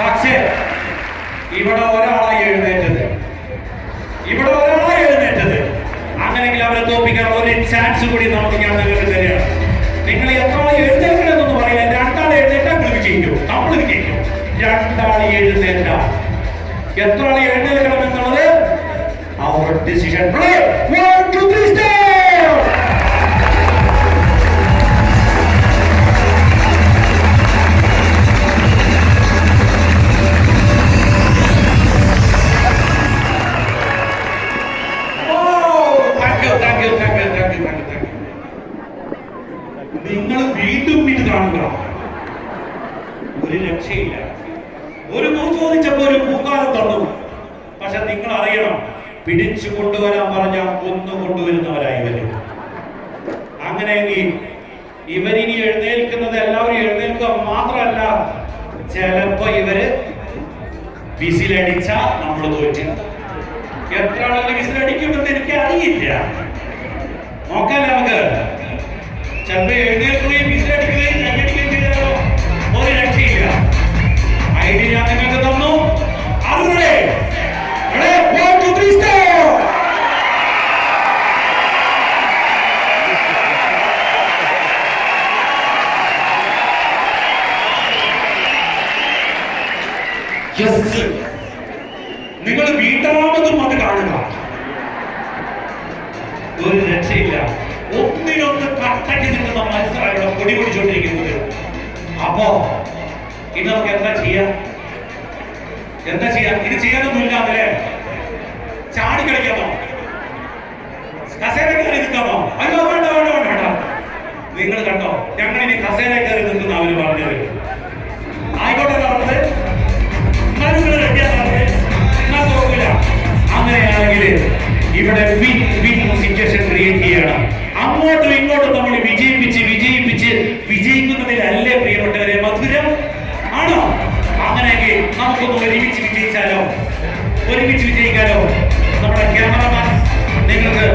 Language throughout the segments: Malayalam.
പക്ഷേ ഇവിടെ ഒരാളായി എഴുന്നേറ്റത്. ഇവിടെ ഒരാളായി എഴുന്നേറ്റത്. അങ്ങനെങ്കിൽ അവരെ തോപ്പിക്കാൻ ഒരു ചാൻസ് കൂടി നമുക്ക് ഞാൻ നിങ്ങൾക്ക് തരികയാണ് നിങ്ങൾ എത്ര എഴുന്നേൽക്കണമെന്ന് പറയാൻ രണ്ടാൾ എഴുന്നേറ്റാൽ നിങ്ങൾ വിജയിക്കും നമ്മൾ വിജയിക്കും രണ്ടാൾ എഴുന്നേറ്റ. എത്ര എഴുന്നേൽക്കണം എന്നുള്ളത് അവർ ഡിസിഷൻ One, നിങ്ങൾ വീണ്ടും ഇത് കാണുക ഒരു രക്ഷയില്ല. ഒരു നൂ ചോദിച്ചപ്പോ ഒരു പൂക്കാലം തന്നു പക്ഷെ നിങ്ങൾ അറിയണം പിടിച്ചു കൊണ്ടുവരാൻ പറഞ്ഞ ഒന്ന് കൊണ്ടുവരുന്നവരായി വരും. അങ്ങനെയെങ്കിൽ ഇവരിനി എഴുന്നേൽക്കുന്നത് എല്ലാവരും എഴുന്നേൽക്കുക മാത്രമല്ല ചിലപ്പോ ഇവർ വിസിലടിച്ച നമ്മൾ തോറ്റു എത്ര ആളുകൾ വിസിലടിക്കുമെന്ന് എനിക്ക് അറിയില്ല നോക്കാല്ലേ നമുക്ക്. നിങ്ങൾ വീട്ടാമതും അത് കാണുക. ഒരു രക്ഷയില്ല. ഇവിടെ സിറ്റുവേഷൻ ക്രിയേറ്റ് ചെയ്യണം. അങ്ങോട്ടും ഇങ്ങോട്ടും നമ്മൾ വിജയിപ്പിച്ച് വിജയിപ്പിച്ച് വിജയിക്കുന്നതിലല്ലേ പ്രിയപ്പെട്ടവരെ മധുരം? ആണോ? അങ്ങനെയെങ്കിൽ നമുക്കൊന്ന് ഒരുമിച്ച് വിജയിച്ചാലോ? ഒരുമിച്ച് വിജയിക്കാലോ? നമ്മുടെ ക്യാമറമാൻ നിങ്ങൾക്ക്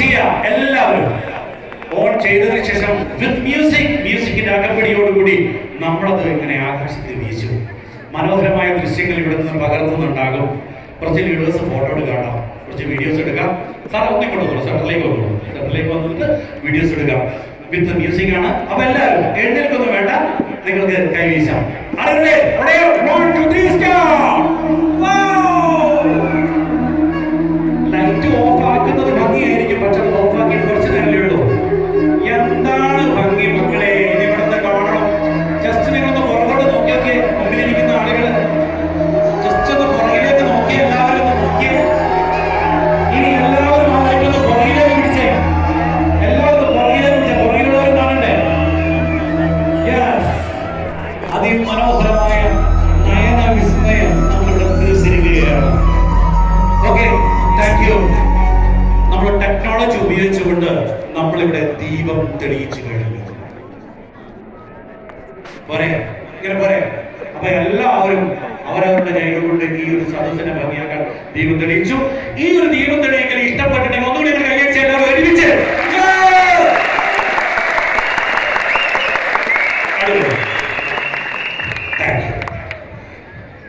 വെളിച്ചം ഒന്ന് ഓൺ ചെയ്യാം എല്ലാവരും. ഓൺ ചെയ്തതിനു ശേഷം വിത്ത് മ്യൂസിക് മ്യൂസിക്കിന്റെ അകമ്പടിയോടുകൂടി നമ്മളത് ഇങ്ങനെ ആകാശത്തിൽ വീശു. മനോഹരമായ ദൃശ്യങ്ങൾ ഇവിടെ നിന്ന് പകർത്തുന്നുണ്ടാകും കുറച്ച് വീഡിയോസ് ഫോട്ടോ എടുക്കാം കുറച്ച് വീഡിയോസ് എടുക്കാം. സാർ ഒന്നിങ്ങോട്ട് സെന്ററിലേക്ക് വന്നു. സെന്ററിലേക്ക് വന്നിട്ട് വീഡിയോസ് എടുക്കാം. വിത്ത് മ്യൂസിക് ആണ്. അപ്പൊ എല്ലാവരും എഴുന്നേൽക്കൊന്നും വേണ്ട. നിങ്ങൾക്ക് കൈവീശാം അറിയല്ലേ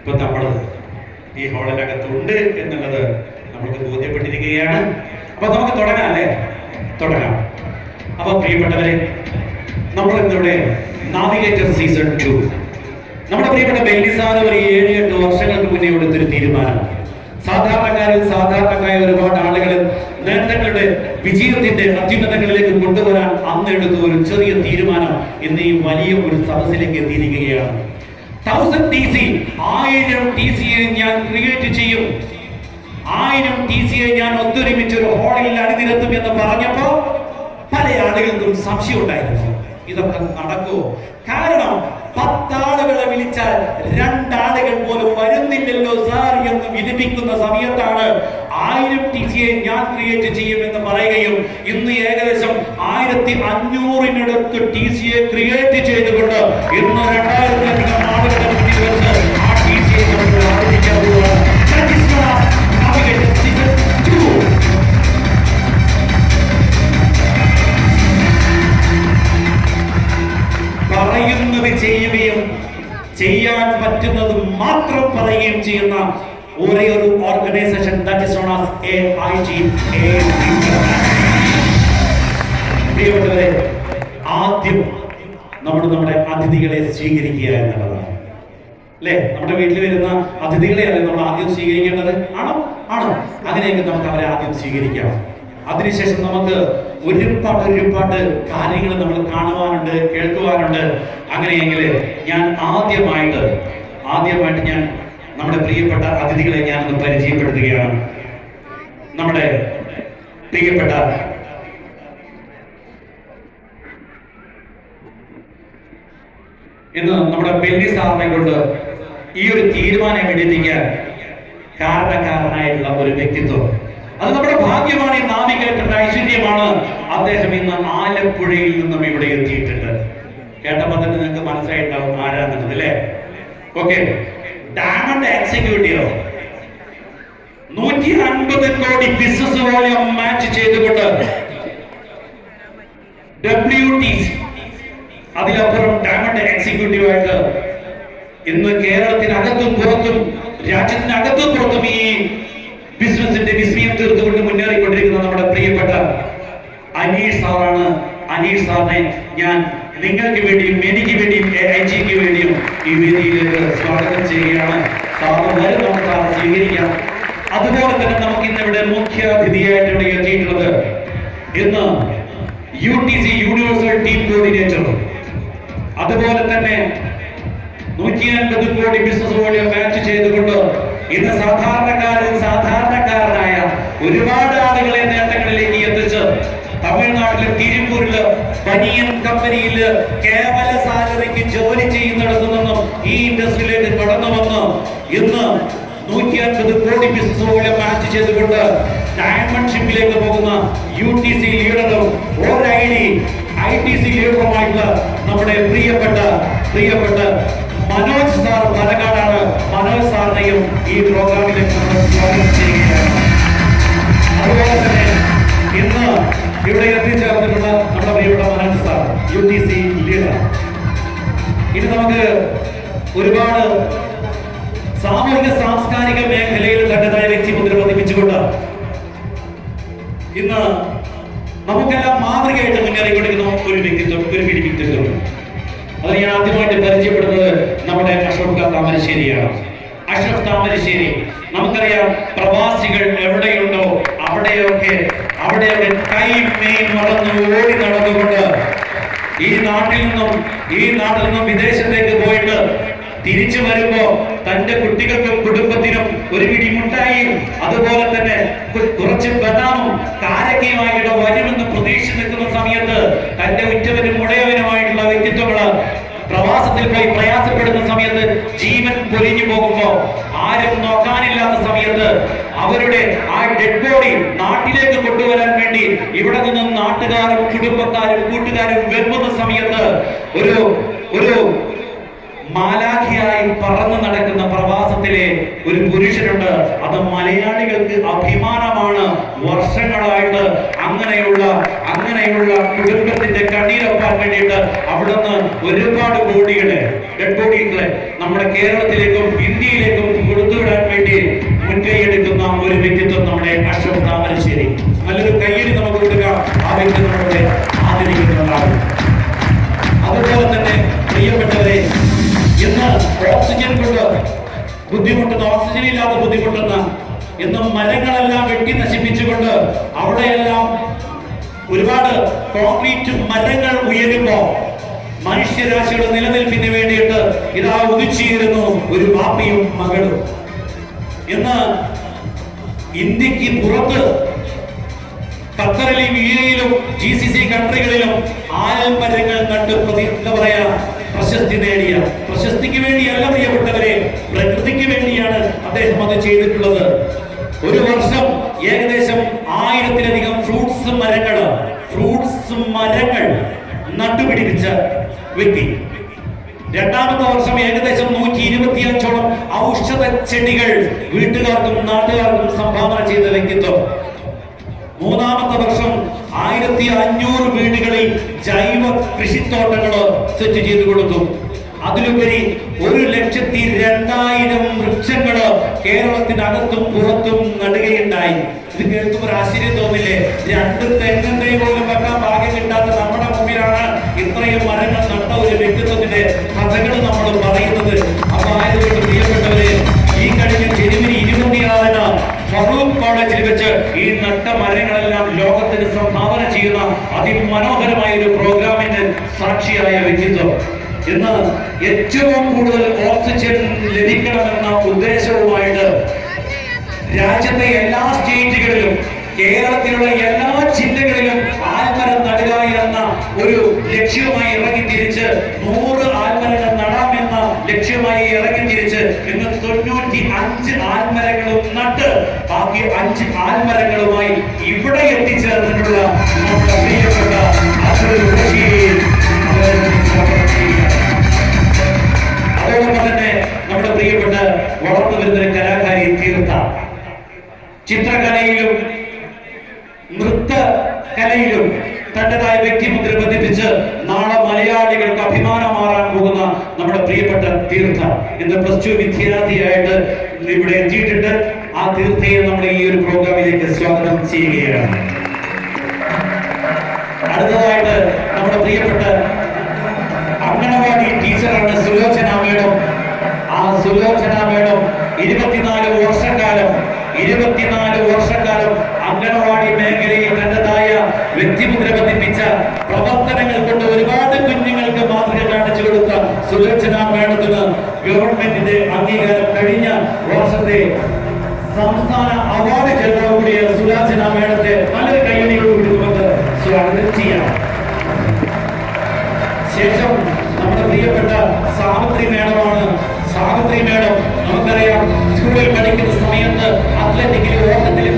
ഇപ്പൊ നമ്മൾ ഈ ഹോളിനകത്തുണ്ട് എന്നുള്ളത് നമുക്ക് ബോധ്യപ്പെട്ടിരിക്കുകയാണ്. അപ്പൊ നമുക്ക് തുടങ്ങാം അല്ലേ? തുടങ്ങാം. അപ്പൊ പ്രിയപ്പെട്ടവരെ നമ്മൾ ഇന്നിവിടെ നാവിഗേറ്റർ സീസൺ ടു. നമ്മുടെ പ്രിയപ്പെട്ട ബെല്ലിസാർ ഒരു ഏഴ് എട്ട് വർഷങ്ങൾക്ക് മുന്നേ എടുത്തൊരു തീരുമാനം. സാധാരണക്കാരിൽ സാധാരണക്കായ ഒരുപാട് ആളുകൾ നേട്ടങ്ങളുടെ വിജയത്തിന്റെ അത്യുന്നതങ്ങളിലേക്ക് കൊണ്ടുവരാൻ അന്ന് എടുത്ത ഒരു ചെറിയ തീരുമാനം ഇന്ന് ഈ വലിയ ഒരു സദസ്സിലേക്ക് എത്തിയിരിക്കുകയാണ്. തൗസൻഡ് ടി സി ആയിരം ടി സിയെ ഞാൻ ക്രിയേറ്റ് ചെയ്യും. ആയിരം ടി സിയെ ഞാൻ ഒത്തൊരുമിച്ച് ഒരു ഹാളിൽ അണിനിരത്തും എന്ന് പറഞ്ഞപ്പോ പല ആളുകൾക്കും സംശയം ഉണ്ടായിരുന്നു. ഇതൊക്കെ നടക്കുമോ കാരണം പത്താളുകളെ വിളിച്ചാൽ രണ്ടാളുകൾ പോലും വരുന്നില്ലല്ലോ സാർ എന്ന് വിലപിക്കുന്ന സമയത്താണ് ആയിരം ടി സിയെ ഞാൻ ക്രിയേറ്റ് ചെയ്യുമെന്ന് പറയുകയും ഇന്ന് ഏകദേശം ആയിരത്തി അഞ്ഞൂറിനടുത്ത് ടി സിയെ ക്രിയേറ്റ് ചെയ്തുകൊണ്ട് ഇന്ന് ആളുകളുടെ മുന്നിൽ വെച്ച് ആ ടി സിയെ 2. പറയുന്നത് ചെയ്യുകയും ചെയ്യാൻ പറ്റുന്നത് മാത്രം പറയുകയും ചെയ്യുന്ന ഒരേ ഒരു organisation that is known as A I G പ്രിയപ്പെട്ടവരെ ആദ്യം നമ്മൾ നമ്മുടെ അതിഥികളെ സ്വീകരിക്കുക എന്നുള്ളതാണ്. അല്ലേ? നമ്മുടെ വീട്ടിൽ വരുന്ന അതിഥികളെ അല്ലെ നമ്മൾ ആദ്യം സ്വീകരിക്കേണ്ടത്? ആണോ? ആണോ? അങ്ങനെയെങ്കിൽ നമുക്ക് അവരെ ആദ്യം സ്വീകരിക്കാം. അതിനുശേഷം നമുക്ക് ഒരുപാട് ഒരുപാട് കാര്യങ്ങൾ നമ്മൾ കാണുവാനുണ്ട് കേൾക്കുവാനുണ്ട്. അങ്ങനെയെങ്കിൽ ഞാൻ ആദ്യമായിട്ട് ആദ്യമായിട്ട് ഞാൻ നമ്മുടെ പ്രിയപ്പെട്ട അതിഥികളെ ഞാനൊന്ന് പരിചയപ്പെടുത്തുകയാണ്. നമ്മുടെ പ്രിയപ്പെട്ട ഇന്ന് നമ്മുടെ ബെന്നി സാറിനെ കൊണ്ട് ഈ ഒരു തീരുമാനം എടുപ്പിക്കാൻ കാരണക്കാരനായിട്ടുള്ള ഒരു വ്യക്തിത്വം. അത് നമ്മുടെ ഭാഗ്യമാണ് ഈ നാവികേറ്റന്റെ ഐശ്വര്യമാണ്. അദ്ദേഹം ഇന്ന് ആലപ്പുഴയിൽ നിന്നും ഇവിടെ എത്തിയിട്ടുണ്ട്. കേട്ടപ്പോ തന്നെ നിങ്ങൾക്ക് മനസ്സിലായിട്ടുണ്ടാവും ആരാന്നുള്ളത് അല്ലേ? ഓക്കെ. ഡയമണ്ട് എക്സിക്യൂട്ടീവ് നൂറ്റി അൻപത് കോടി ബിസിനസ് വോളിയം മാച്ച് ചെയ്തുകൊണ്ട് ഡബ്ല്യു ടി അതിലപ്പുറം ഡയമണ്ട് എക്സിക്യൂട്ടീവ് ആയിട്ട് ഇന്ന് കേരളത്തിനകത്തും പുറത്തും രാജ്യത്തിനകത്തും പുറത്തും ഈ ബിസിനസിന്റെ വിസ്മയം തീർത്തുകൊണ്ട് മുന്നേറിക്കൊണ്ടിരിക്കുന്ന നമ്മുടെ പ്രിയപ്പെട്ട അനീഷ് സാറാണ്. അനീഷ് സാറിനെ ഞാൻ നിങ്ങൾക്ക് വേണ്ടിയും എനിക്ക് വേണ്ടിയും എ ഐ ജിക്ക് വേണ്ടിയും ഈ വേദിയിലേക്ക് സ്വാഗതം ചെയ്യുകയാണ്. സാറ് വരും നമുക്ക് സാറ് സ്വീകരിക്കാം. അതുപോലെ തന്നെ നമുക്ക് ഇന്ന് ഇവിടെ മുഖ്യ അതിഥിയായിട്ട് ഇവിടെ എത്തിയിട്ടുള്ളത് ഇന്ന് U T C universal team coordinator അതുപോലെ തന്നെ നൂറ്റി അൻപത് കോടി ബിസിനസ് വോളിയം മാച്ച് ചെയ്തുകൊണ്ട് ഇന്ന് സാധാരണക്കാരിൽ സാധാരണക്കാരനായ ഒരുപാട് ആളുകളെ നേട്ടങ്ങളിലേക്ക് എത്തിച്ച് തമിഴ്നാട്ടിലെ തിരുപ്പൂരിൽ ബനിയൻ കമ്പനിയിൽ കേവല സാലറിക്ക് ജോലി ചെയ്യുന്നിടത്തു നിന്നും ഈ ഇൻഡസ്ട്രിയിലേക്ക് കടന്നു വന്ന് ഇന്ന് നൂറ്റി അൻപത് കോടി ബിസിനസ് വോളിയം മാച്ച് ചെയ്തുകൊണ്ട് ഡയമണ്ട് ഷിപ്പിലേക്ക് പോകുന്ന യു ടി സി ലീഡറും ഒരു I D I T C ലീഡറുമായിട്ടുള്ള നമ്മുടെ പ്രിയപ്പെട്ട പ്രിയപ്പെട്ട മനോജ് സാർ പാലക്കാടാണ് മനോജ് സാറിനെയും ഈ പ്രോഗ്രാമിലേക്ക് നമ്മൾ സ്വാഗതം ചെയ്യുകയാണ്. അതുപോലെ തന്നെ ഇന്ന് ഇവിടെ എത്തിച്ചേർന്നിട്ടുള്ള നമ്മുടെ പ്രിയപ്പെട്ട Manoj sir U T C leader ഇനി നമുക്ക് ഒരുപാട് സാമൂഹിക സാംസ്കാരിക മേഖലയിൽ തന്റേതായ വ്യക്തിമുദ്ര പതിപ്പിച്ചുകൊണ്ട് ഇന്ന് നമുക്കെല്ലാം മാതൃകയായിട്ട് മുന്നേറിക്കൊണ്ടിരിക്കുന്ന ഒരു വ്യക്തിത്വം ഒരു പിടി വ്യക്തിത്വം അത് ഞാൻ ആദ്യമായിട്ട് പരിചയപ്പെടുന്നത് നമ്മുടെ അഷ്റഫ് താമരശ്ശേരിയാണ്. അഷ്റഫ് താമരശ്ശേരി നമുക്കറിയാം പ്രവാസികൾ എവിടെയുണ്ടോ അവിടെയൊക്കെ അവിടെയൊക്കെ കൈ മെയിൻ നടന്നു ഓടി നടന്നുകൊണ്ട് ഈ നാട്ടിൽ നിന്നും ഈ നാട്ടിൽ നിന്നും വിദേശത്തേക്ക് പോയിട്ട് തിരിച്ചു വരുമ്പോ തന്റെ കുട്ടികൾക്കും കുടുംബത്തിനും ഒരു പിടി മുട്ടായും അതുപോലെ തന്നെ കുറച്ച് ബദാമും കാരക്കയുമായിട്ട് വരുമെന്ന് പ്രതീക്ഷ നിൽക്കുന്ന സമയത്ത് തന്റെ ഉറ്റവനും മുടയവനുമായിട്ടുള്ള വ്യക്തിത്വങ്ങൾ പ്രവാസത്തിൽ പോയി പ്രയാസപ്പെടുന്ന സമയത്ത് ജീവൻ പൊലിഞ്ഞു പോകുമ്പോ ആരും നോക്കാനില്ലാത്ത സമയത്ത് അവരുടെ ആ ഡെഡ് ബോഡി നാട്ടിലേക്ക് കൊണ്ടുവരാൻ വേണ്ടി ഇവിടെ നിന്നും നാട്ടുകാരും കുടുംബക്കാരും കൂട്ടുകാരും വെമ്പുന്ന സമയത്ത് ഒരു ഒരു മാലാഖിയായി പറന്നു നടക്കുന്ന പ്രവാസത്തിലെ ഒരു പുരുഷനുണ്ട്. അത് മലയാളികൾക്ക് അഭിമാനമാണ്. വർഷങ്ങളായിട്ട് അങ്ങനെയുള്ള അങ്ങനെയുള്ള കുടുംബത്തിന്റെ കണ്ണീരൊപ്പാൻ വേണ്ടിയിട്ട് അവിടുന്ന് ഒരുപാട് ബോഡികളെ ഡെഡ് നമ്മുടെ കേരളത്തിലേക്കും ഇന്ത്യയിലേക്കും കൊടുത്തുവിടാൻ വേണ്ടി മുൻകൈയെടുക്കുന്ന ഒരു വ്യക്തിത്വം നമ്മുടെ അശോക് താമരശ്ശേരി. നല്ലൊരു കയ്യിൽ നമുക്ക് കൊടുക്കാം. ആ വ്യക്തി നമ്മുടെ ആദരിക്കുന്നുണ്ടാകും ഓക്സിജൻ കൊണ്ട് ബുദ്ധിമുട്ടുന്ന ഓക്സിജൻ ഇല്ലാതെ ബുദ്ധിമുട്ടുന്ന ഇന്ന് മരങ്ങളെല്ലാം വെട്ടി നശിപ്പിച്ചുകൊണ്ട് അവിടെയെല്ലാം ഒരുപാട് കോൺക്രീറ്റ് മരങ്ങൾ ഉയരുമ്പോ മനുഷ്യരാശിയുടെ നിലനിൽപ്പിന് വേണ്ടിയിട്ട് ഇതാ ഉദിച്ചിരുന്നു ഒരു പാപ്പയും മകളും. ഇന്ന് ഇന്ത്യയ്ക്ക് പുറത്ത് ഖത്തറിലും ഈരയിലും ജി സി സി കൺട്രികളിലും ആൽമരങ്ങൾ നട്ട് പ്രതി എന്താ പറയാ ചെയ്തിട്ടുള്ളത്. ഒരു വർഷം ഏകദേശം ആയിരത്തിലധികം ഫ്രൂട്ട്സ് മരങ്ങൾ ഫ്രൂട്ട്സ് മരങ്ങൾ നട്ടുപിടിപ്പിച്ച വ്യക്തി. രണ്ടാമത്തെ വർഷം ഏകദേശം നൂറ്റി ഇരുപത്തിയഞ്ചോളം ഔഷധ ചെടികൾ വീട്ടുകാർക്കും നാട്ടുകാർക്കും സംഭാവന ചെയ്ത വ്യക്തിത്വം. മൂന്നാമത്തെ വർഷം ആയിരത്തി അഞ്ഞൂറ് വീടുകളിൽ ജൈവ കൃഷിത്തോട്ടങ്ങൾ സെറ്റ് ചെയ്തു കൊടുത്തു. അതിലുപരി ഒരു ലക്ഷത്തി രണ്ടായിരം വൃക്ഷങ്ങൾ കേരളത്തിനകത്തും പുറത്തും നടുകയുണ്ടായി. ഇത് കേൾക്കുമ്പോൾ ഒരു ആശ്ചര്യം തോന്നില്ലേ? രണ്ട് തെങ്ങിന്റെ പോലും വെക്കാൻ ഭാഗ്യം കിട്ടാത്ത നമ്മുടെ മുമ്പിലാണ് ഇത്രയും മരങ്ങൾ നട്ട ഒരു വ്യക്തിത്വത്തിന്റെ കഥകൾ നമ്മൾ പറയുന്നത്. അപ്പൊ ആയതുകൊണ്ട് പ്രിയപ്പെട്ടവര് ഈ കഴിഞ്ഞ ജനുവരി ഇരുപത്തിയാറിന് ഫറൂഖ് കോളേജിൽ വെച്ച് ഈ നട്ട മരങ്ങളെല്ലാം ലോകത്തിന് സംഭാവന ചെയ്യുന്ന അതിമനോഹരമായ ഒരു പ്രോഗ്രാമിന്റെ സാക്ഷിയായ വ്യക്തിത്വം. ഇന്ന് ഏറ്റവും കൂടുതൽ ഓക്സിജൻ ലഭിക്കണമെന്ന ഉദ്ദേശവുമായിട്ട് രാജ്യത്തെ എല്ലാ സ്റ്റേറ്റുകളിലും കേരളത്തിലുള്ള എല്ലാ ജില്ലകളിലും ആൽമരം നടുക എന്ന ഒരു ലക്ഷ്യവുമായി ഇറങ്ങി തിരിച്ച് നൂറ് ആൽമരങ്ങൾ നടാമെന്ന ലക്ഷ്യമായി ഇറങ്ങി തിരിച്ച് ഇന്ന് തൊണ്ണൂറ്റി അഞ്ച് ആൽമരങ്ങളും നട്ട് ബാക്കി അഞ്ച് ആൽമരങ്ങളുമായി ഇവിടെ എത്തിച്ചേർന്നിട്ടുള്ള നമ്മുടെ പ്രിയപ്പെട്ട അബ്ദുൽ അതോടൊപ്പം തന്നെ നമ്മുടെ പ്രിയപ്പെട്ട വളർന്നു വരുന്ന ഒരു കലാകാരി തീർത്ത ചിത്രകലയിലും നൃത്ത കലയിലും തന്റേതായ വ്യക്തിമുദ്ര ബന്ധിപ്പിച്ച് നാളെ മലയാളികൾക്ക് അഭിമാനമാറാൻ പോകുന്ന നമ്മുടെ പ്രിയപ്പെട്ട തീർത്ഥ. ഇന്ന് പ്ലസ് ടു വിദ്യാർത്ഥിയായിട്ട് ഇവിടെ എത്തിയിട്ടുണ്ട്. ആ തീർത്ഥയെ നമ്മൾ ഈ ഒരു പ്രോഗ്രാമിലേക്ക് സ്വാഗതം ചെയ്യുകയാണ്. അടുത്തതായിട്ട് നമ്മുടെ പ്രിയപ്പെട്ട അംഗനവാടി ടീച്ചറാണ് സുലോചന മേഡം ആ വേണം ഇരുപത്തിനാല് വർഷക്കാലം ഇരുപത്തിനാല് വർഷക്കാലം അംഗനവാടി മേഖലയിൽ തന്റേതായ വ്യക്തിമുദ്ര പതിപ്പിച്ച പ്രവർത്തനങ്ങൾ കൊണ്ട് ഒരുപാട് കുഞ്ഞുങ്ങൾക്ക് മാതൃക കാണിച്ചു കൊടുത്ത സുലോചന മേഡത്തിന് ഗവൺമെന്റിന്റെ അംഗീകാരം കഴിഞ്ഞ വർഷത്തെ സംസ്ഥാന അവാർഡ് ജേതാവ് കൂടിയ സുരാജന മേഡത്തെ പല കൈയടിയോടുകൂടി നമുക്ക് സ്വാഗതം ചെയ്യാം. ശേഷം നമ്മുടെ പ്രിയപ്പെട്ട സാവിത്രി മേഡമാണ് സാവിത്രി മേഡം നമുക്കറിയാം സ്കൂളിൽ പഠിക്കുന്ന സമയത്ത് അത്ലറ്റിക്കിൽ ഓട്ടത്തിലും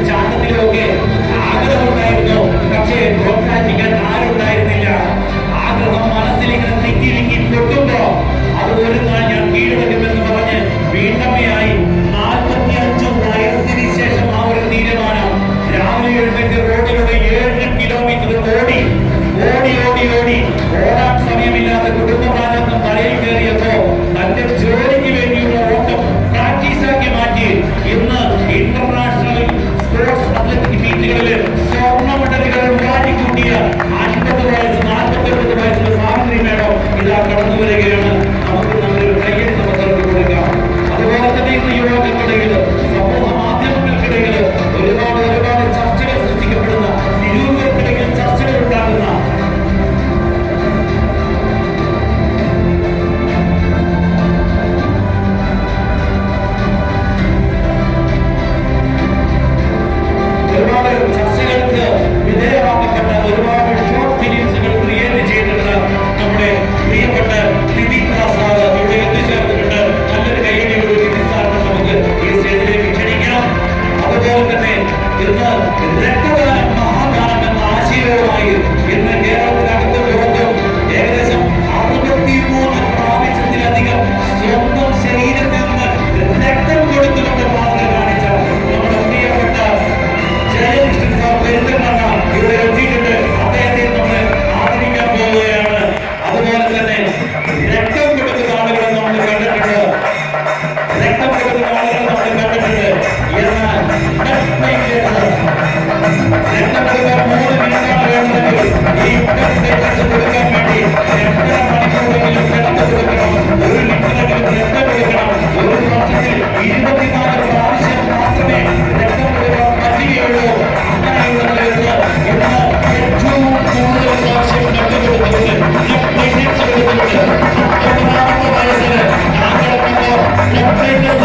Thank you.